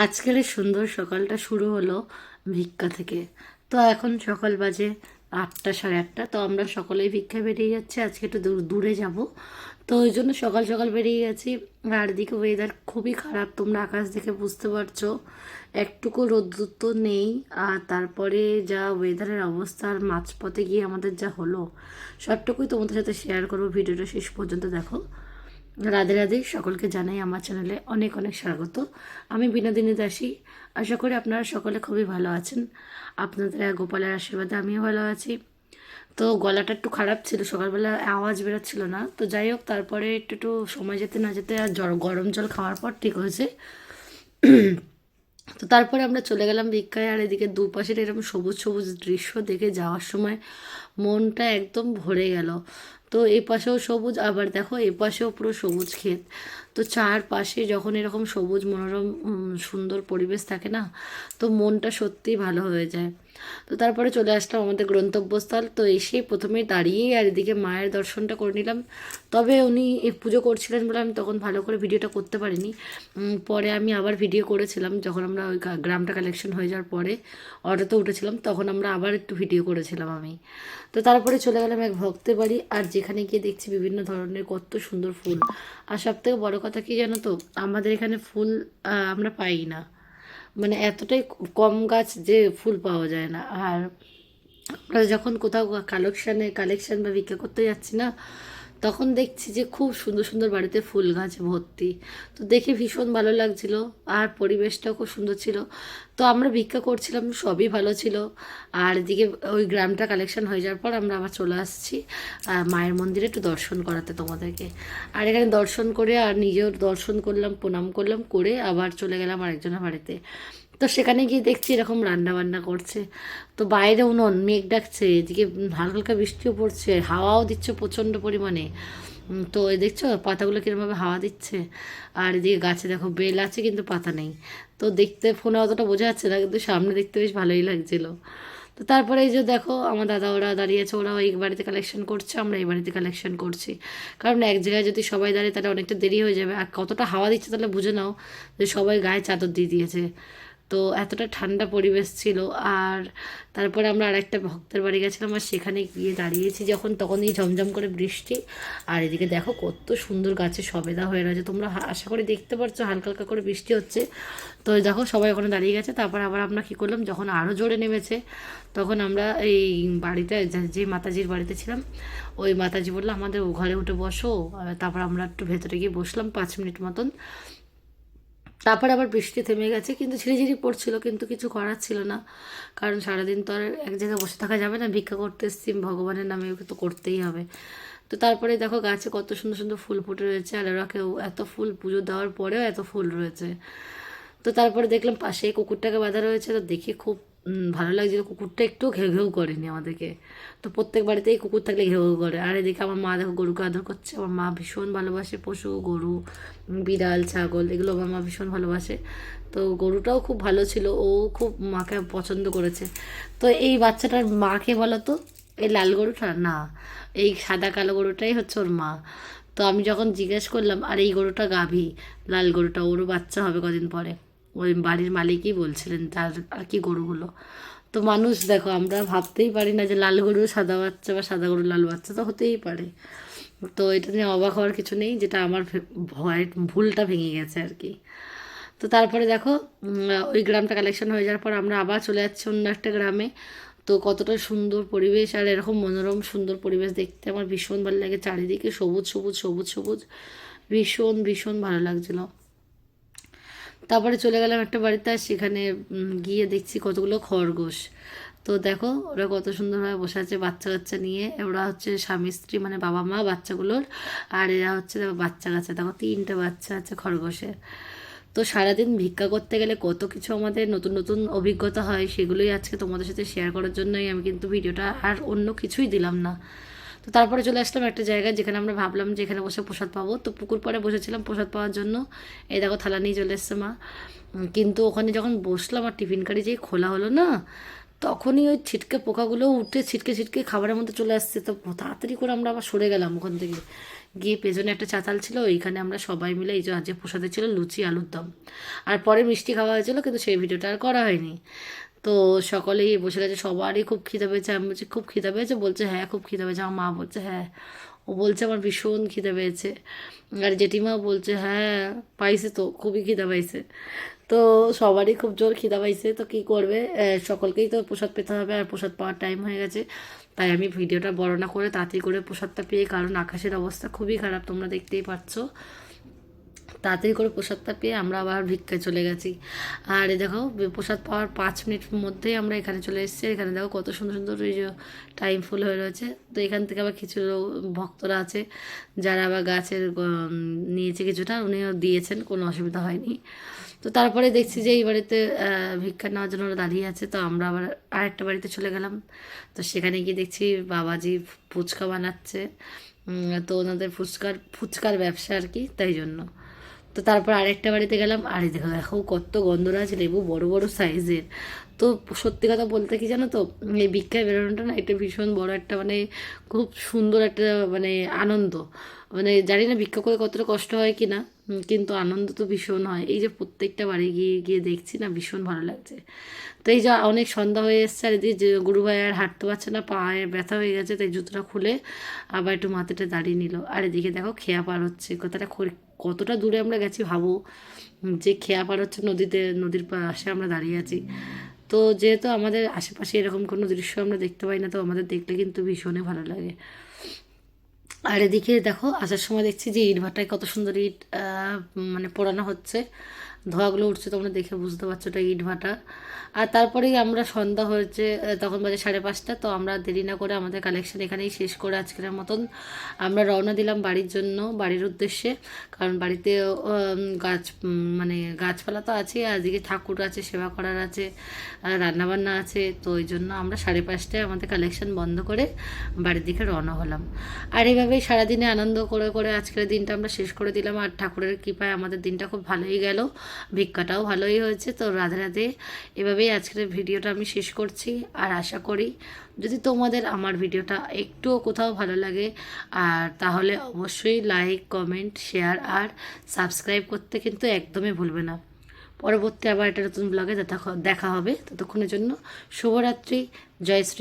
আজকের এই সুন্দর সকালটা শুরু হলো ভিক্ষা থেকে। তো এখন সকাল বাজে আটটা সাড়ে আটটা, তো আমরা সকলেই ভিক্ষা বেরিয়ে যাচ্ছি। আজকে একটু দূর- দূরে যাব। তো ওই জন্য সকাল সকাল বেরিয়ে গেছি। আর এদিকে ওয়েদার খুবই খারাপ, তোমরা আকাশ দেখে বুঝতে পারছ। একটুকু রোদ্দুর তো নেই, আর তারপরে যা ওয়েদারের অবস্থা আর মাঝপথে গিয়ে আমাদের যা হলো, সবটুকুই তোমাদের সাথে শেয়ার করব। ভিডিওটা শেষ পর্যন্ত দেখো। রাধে রাধে সকলকে জানাই আমার চ্যানেলে অনেক অনেক স্বাগত। আমি বিনোদিনী দাসী। আশা করি আপনারা সকলে খুবই ভালো আছেন। আপনাদের গোপালের আশীর্বাদে আমিও ভালো আছি। তো গলাটা একটু খারাপ ছিল, সকালবেলা আওয়াজ বেরোচ্ছিল না। তো যাই হোক, তারপরে একটু একটু সময় যেতে না যেতে আর জ্বর, গরম জল খাওয়ার পর ঠিক হয়েছে। তো তারপরে আমরা চলে গেলাম ভিক্ষায় আর এদিকে দুপাশের এরকম সবুজ সবুজ দৃশ্য দেখে যাওয়ার সময় মনটা একদম ভরে গেল। তো এপাশেও পাশেও সবুজ আবার দেখো এ পাশেও পুরো সবুজ ক্ষেত। তো চারপাশে যখন এরকম সবুজ মনোরম সুন্দর পরিবেশ থাকে না, তো মনটা সত্যিই ভালো হয়ে যায়। তো তারপরে চলে আসলাম আমাদের গন্তব্যস্থল। তো এসে প্রথমেই দাঁড়িয়েই আর এদিকে মায়ের দর্শনটা করে নিলাম। তবে উনি পুজো করছিলেন বলে আমি তখন ভালো করে ভিডিওটা করতে পারিনি। পরে আমি আবার ভিডিও করেছিলাম যখন আমরা ওই গ্রামটা কালেকশন হয়ে যাওয়ার পরে অটোতে উঠেছিলাম, তখন আমরা আবার একটু ভিডিও করেছিলাম আমি। তো তারপরে চলে গেলাম এক ভক্তের বাড়ি, আর যেখানে গিয়ে দেখছি বিভিন্ন ধরনের কত সুন্দর ফুল। আর সব থেকে বড় কথা কি জানো তো? আমাদের এখানে ফুল আমরা পাই না। মানে এতটাই কম গাছ যে ফুল পাওয়া যায় না। আর আমরা যখন কোথাও কালেকশানে, কালেকশান বা বিক্রি করতে যাচ্ছি না তখন দেখছি যে খুব সুন্দর সুন্দর বাড়িতে ফুল গাছ ভর্তি। তো দেখে ভীষণ ভালো লাগছিল, আর পরিবেশটাও খুব সুন্দর ছিল। তো আমরা ভিক্ষা করছিলাম, সবই ভালো ছিল। আর এদিকে ওই গ্রামটা কালেকশন হয়ে যাওয়ার পর আমরা আবার চলে আসছি মায়ের মন্দিরে একটু দর্শন করাতে তোমাদেরকে। আর এখানে দর্শন করে আর নিজেও দর্শন করলাম, প্রণাম করলাম, করে আবার চলে গেলাম আরেকজনের বাড়িতে। তো সেখানে গিয়ে দেখছি এরকম রান্না বান্না করছে। তো বাইরে উনুন, মেঘ ডাকছে, এদিকে হালকা হালকা বৃষ্টিও পড়ছে, হাওয়াও দিচ্ছে প্রচণ্ড পরিমাণে। তো দেখছ পাতাগুলো কিরমভাবে হাওয়া দিচ্ছে? আর এদিকে গাছে দেখো বেল আছে কিন্তু পাতা নেই। তো দেখতে ফোনে অতটা বোঝা যাচ্ছে না, কিন্তু সামনে দেখতে বেশ ভালোই লাগছিল। তো তারপরে এই যে দেখো আমার দাদা ওরা দাঁড়িয়ে আছে ওরা এই বাড়িতে কালেকশন করছে, আমরা এই বাড়িতে কালেকশন করছি। কারণ এক জায়গায় যদি সবাই দাঁড়িয়ে তাহলে অনেকটা দেরি হয়ে যাবে। আর কতটা হাওয়া দিচ্ছে তাহলে বুঝে নাও যে সবাই গায়ে চাদর দিয়ে দিয়েছে। তো এতটা ঠান্ডা পরিবেশ ছিল। আর তারপরে আমরা আরেকটা ভক্তের বাড়ি গেছিলাম আর সেখানে গিয়ে দাঁড়িয়েছি যখন, তখনই ঝমঝম করে বৃষ্টি। আর এদিকে দেখো কত সুন্দর গাছে সবেদা হয়ে রয়েছে। তোমরা আশা করি দেখতে পারছ হালকা হালকা করে বৃষ্টি হচ্ছে। তো দেখো সবাই ওখানে দাঁড়িয়ে গেছে। তারপর আবার আমরা কী করলাম, যখন আরও জোরে নেমেছে, তখন আমরা এই বাড়িতে যে মাতাজির বাড়িতে ছিলাম, ওই মাতাজি বলল, আমাদের ও ঘরে উঠে বসো। তারপর আমরা একটু ভেতরে গিয়ে বসলাম পাঁচ মিনিট মতন। তারপর আবার বৃষ্টি থেমে গেছে, কিন্তু ঝিরিঝিরি পড়ছিল, কিন্তু কিছু করার ছিল না। কারণ সারাদিন তো আর এক জায়গায় বসে থাকা যাবে না, ভিক্ষা করতে এসছি, ভগবানের নামে ওকে তো করতেই হবে। তো তারপরে দেখো গাছে কত সুন্দর সুন্দর ফুল ফুটে রয়েছে, আর ওরা কেউ এত ফুল পুজো দেওয়ার পরেও এত ফুল রয়েছে। তো তারপরে দেখলাম পাশে কুকুরটাকে বাঁধা রয়েছে, তো দেখে খুব ভালো লাগছিল কুকুরটা একটু ঘেউ ঘেউ করেনি আমাদেরকে। তো প্রত্যেক বাড়িতেই কুকুর থাকলে ঘেউ ঘেউ করে। আর এদিকে আমার মা দেখো গরুকে আদর করছে। আমার মা ভীষণ ভালোবাসে পশু, গরু, বিড়াল, ছাগল, এগুলো আমার মা ভীষণ ভালোবাসে। তো গরুটাও খুব ভালো ছিল। ও খুব মাকে পছন্দ করেছে। তো এই বাচ্চাটার মাকে বলো তো এই লাল গরুটা? না, এই সাদা কালো গরুটাই হচ্ছে ওর মা। তো আমি যখন জিজ্ঞেস করলাম, আর এই গরুটা গাভী? লাল গরুটা, ওরও বাচ্চা হবে কদিন পরে। ওই বাড়ির মালিকই বলছিলেন, তার আর কি গরুগুলো তো মানুষ, দেখো, আমরা ভাবতেই পারি না যে লাল গরু, সাদা বাচ্চা বা সাদা গরু, লাল বাচ্চা তো হতেই পারে। তো এটা নিয়ে অবাক হওয়ার কিছু নেই, যেটা আমার ভয়, ভুলটা ভেঙে গেছে আর কি। তো তারপরে দেখো ওই গ্রামটা কালেকশন হয়ে যাওয়ার পর আমরা আবার চলে যাচ্ছি অন্য একটা গ্রামে। তো কতটা সুন্দর পরিবেশ আর এরকম মনোরম, সুন্দর পরিবেশ দেখতে আমার ভীষণ ভালো লাগে, চারিদিকে সবুজ সবুজ সবুজ সবুজ। ভীষণ ভীষণ ভালো লাগছিল। তারপরে চলে গেলাম একটা বাড়িতে আর সেখানে গিয়ে দেখছি কতগুলো খরগোশ। তো দেখো ওরা কত সুন্দরভাবে বসে আছে বাচ্চা কাচ্চা নিয়ে। ওরা হচ্ছে স্বামী, স্ত্রী মানে বাবা মা বাচ্চাগুলোর। আর এরা হচ্ছে বাচ্চা কাচ্চা। দেখো তিনটে বাচ্চা আছে খরগোশের তো সারাদিন ভিক্ষা করতে গেলে কত কিছু আমাদের নতুন নতুন অভিজ্ঞতা হয়, সেগুলোই আজকে তোমাদের সাথে শেয়ার করার জন্যই আমি কিন্তু ভিডিওটা আর অন্য কিছুই দিলাম না। তো তারপরে চলে আসলাম একটা জায়গায় যেখানে আমরা ভাবলাম যে এখানে বসে প্রসাদ পাবো। তো পুকুর পাড়ে বসেছিলাম প্রসাদ পাওয়ার জন্য। এই দেখো থালা নিয়ে চলে এসছে মা। কিন্তু ওখানে যখন বসলাম আর টিফিন কারি যেই খোলা হলো না, তখনই ওই ছিটকে পোকাগুলো উঠে ছিটকে ছিটকে খাবারের মধ্যে চলে আসছে। তো তাড়াতাড়ি করে আমরা আবার সরে গেলাম ওখান থেকে। গিয়ে পেছনে একটা চাতাল ছিল, ওইখানে আমরা সবাই মিলে এই যে আজকে প্রসাদে ছিল লুচি, আলুর দম। আর পরে মিষ্টি খাওয়া হয়েছিল, কিন্তু সেই ভিডিওটা আর করা হয়নি। তো সকলেই বসে গেছে, সবারই খুব খিদে পেয়েছে। আমি বলছি, খুব খিদে পেয়েছে? বলছে হ্যাঁ খুব খিদে পেয়েছে। আমার মা বলছে হ্যাঁ। ও বলছে, আমার ভীষণ খিদে পেয়েছে। আর জেঠিমাও বলছে হ্যাঁ পাইছে তো, খুবই খিদে পাইছে। তো সবারই খুব জোর খিদা পাইছে। তো কী করবে? সকলকেই তো প্রসাদ পেতে হবে আর প্রসাদ পাওয়ার টাইম হয়ে গেছে। তাই আমি ভিডিওটা বর্ণনা করে তাড়াতাড়ি করে প্রসাদটা পেয়ে, কারণ আকাশের অবস্থা খুবই খারাপ, তোমরা দেখতেই পাচ্ছ। তাড়াতাড়ি করে প্রসাদটা পেয়ে আমরা আবার ভিক্ষায় চলে গেছি। আর এই দেখো প্রসাদ পাওয়ার পাঁচ মিনিট মধ্যেই আমরা এখানে চলে এসেছি। এখানে দেখো কত সুন্দর সুন্দর এই যে টাইম ফুল হয়ে রয়েছে। তো এখান থেকে আবার কিছু ভক্তরা আছে, যারা আবার গাছের নিয়েছে কিছুটা, উনিও দিয়েছেন, কোনো অসুবিধা হয়নি। তো তারপরে দেখছি যে এই বাড়িতে ভিক্ষা নেওয়ার জন্য ওরা দাঁড়িয়ে আছে। তো আমরা আবার আরেকটা বাড়িতে চলে গেলাম। তো সেখানে গিয়ে দেখছি বাবাজি ফুচকা বানাচ্ছে। তো ওনাদের ফুচকার ফুচকার ব্যবসা আর কি, তাই জন্য। তো তারপর আরেকটা বাড়িতে গেলাম, আরে দেখো দেখো কত গন্ধরাজ লেবু, বড় বড় সাইজের। তো সত্যি কথা বলতে কি জানো তো, এই ভিক্ষায় বেরোনোটা না এটা ভীষণ বড় একটা মানে খুব সুন্দর একটা মানে আনন্দ। মানে জানি না ভিক্ষা করে কতটা কষ্ট হয় কি না কিন্তু আনন্দ তো ভীষণ হয়। এই যে প্রত্যেকটা বাড়ি গিয়ে গিয়ে দেখছি না, ভীষণ ভালো লাগছে। তো এই যে অনেক সন্ধ্যা হয়ে এসছে, আর এদিকে যে গুরু ভাই আর হাঁটতে পারছে না, পায়ে ব্যথা হয়ে গেছে, তাই জুতোটা খুলে আবার একটু মাথাটা দাঁড়িয়ে নিল। আর এদিকে দেখো খেয়া পার হচ্ছে, কথাটা কতটা দূরে আমরা গেছি ভাবো, যে খেয়া পার হচ্ছে নদীতে, নদীর পাশে আমরা দাঁড়িয়ে আছি। তো যেহেতু আমাদের আশেপাশে এরকম কোনো দৃশ্য আমরা দেখতে পাই না, তো আমাদের দেখলে কিন্তু ভীষণই ভালো লাগে। আর এদিকে দেখো, আসার সময় দেখছি যে ইট ভাটায় কত সুন্দর ইট মানে পোড়ানো হচ্ছে। ধোঁয়াগুলো উঠছে, তোমরা দেখে বুঝতে পারছ এটা ইট ভাটা। আর তারপরেই আমরা সন্ধ্যা হয়েছে তখন বাজে সাড়ে পাঁচটা, তো আমরা দেরি না করে আমাদের কালেকশন এখানেই শেষ করে আজকের মতন। আমরা রওনা দিলাম বাড়ির জন্য, বাড়ির উদ্দেশ্যে, কারণ বাড়িতে গাছ মানে গাছপালা তো আছে এদিকে ঠাকুর আছে, সেবা করার আছে রান্নাবান্না আছে, তো ওই জন্য আমরা সাড়ে পাঁচটায় আমাদের কালেকশন বন্ধ করে বাড়ির দিকে রওনা হলাম। আর এইভাবেই সারাদিনে আনন্দ করে করে আজকের দিনটা আমরা শেষ করে দিলাম, আর ঠাকুরের কৃপায় আমাদের দিনটা খুব ভালোই গেল। ভিক্ষাটাও ভালোই হয়েছে। তো রাধে রাধে, এভাবেই আজকের ভিডিওটা আমি শেষ করছি। আর আশা করি যদি তোমাদের আমার ভিডিওটা একটুও কোথাও ভালো লাগে, আর তাহলে অবশ্যই লাইক কমেন্ট শেয়ার আর সাবস্ক্রাইব করতে কিন্তু একদমই ভুলবে না। পরবর্তী আবার একটা নতুন ব্লগে দেখা হবে। ততক্ষণের জন্য শুভরাত্রি। জয় শ্রী